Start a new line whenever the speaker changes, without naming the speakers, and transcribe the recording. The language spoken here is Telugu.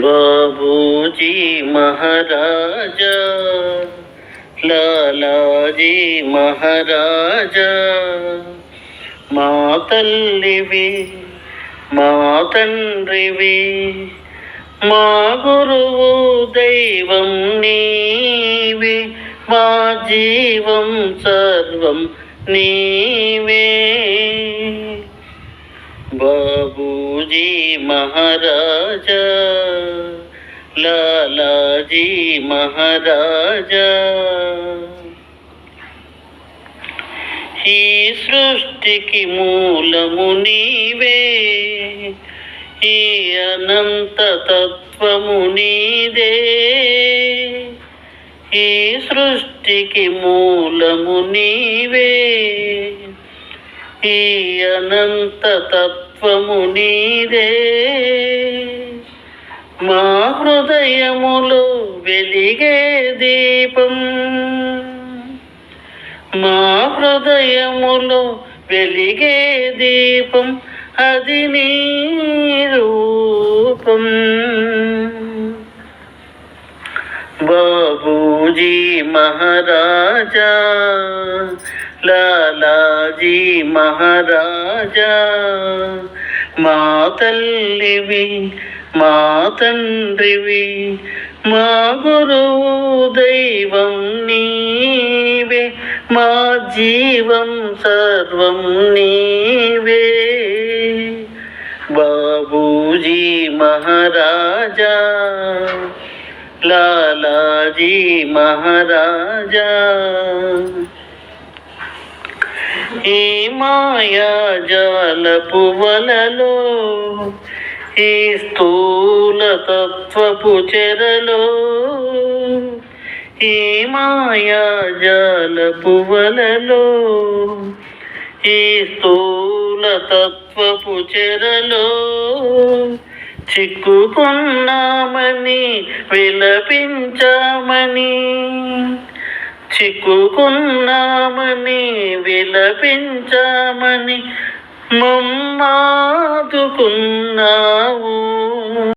బాబూజీ మహారాజా లాలాజీ మహారాజా మా తల్లివి మా తండ్రివి మా గురువు దైవం నీవి మా జీవం సర్వం నీవే. బాబూజీ మహారాజా లాలాజీ మహారాజా ఈ సృష్టికి మూలము నీవే ఈ అనంత తత్వము నీదే ఈ సృష్టికి మూలము నీవే ఈ అనంత తత్వము నీదే. మా హృదయములో వెలిగే దీపం. మా హృదయములో వెలిగే దీపం అది నీ రూపం. బాబూజీ మహారాజా లాలాజీ మహారాజా మా తల్లివి మా తండ్రివి మా గురువు దైవం నీవే మా జీవం సర్వం నీవే. బాబూజీ మహారాజా లాలాజీ మహారాజా ఈ మాయా జాలపు వలలో ఈ స్థూల తత్వపు చెరలో ఈ మాయా జాలపు వలలో ఈ స్థూల తత్వపు చెరలో చిక్కుకున్నామని విలపించామని. చిక్కుకున్నామని విలపించామని మమ్మాదుకున్నావు.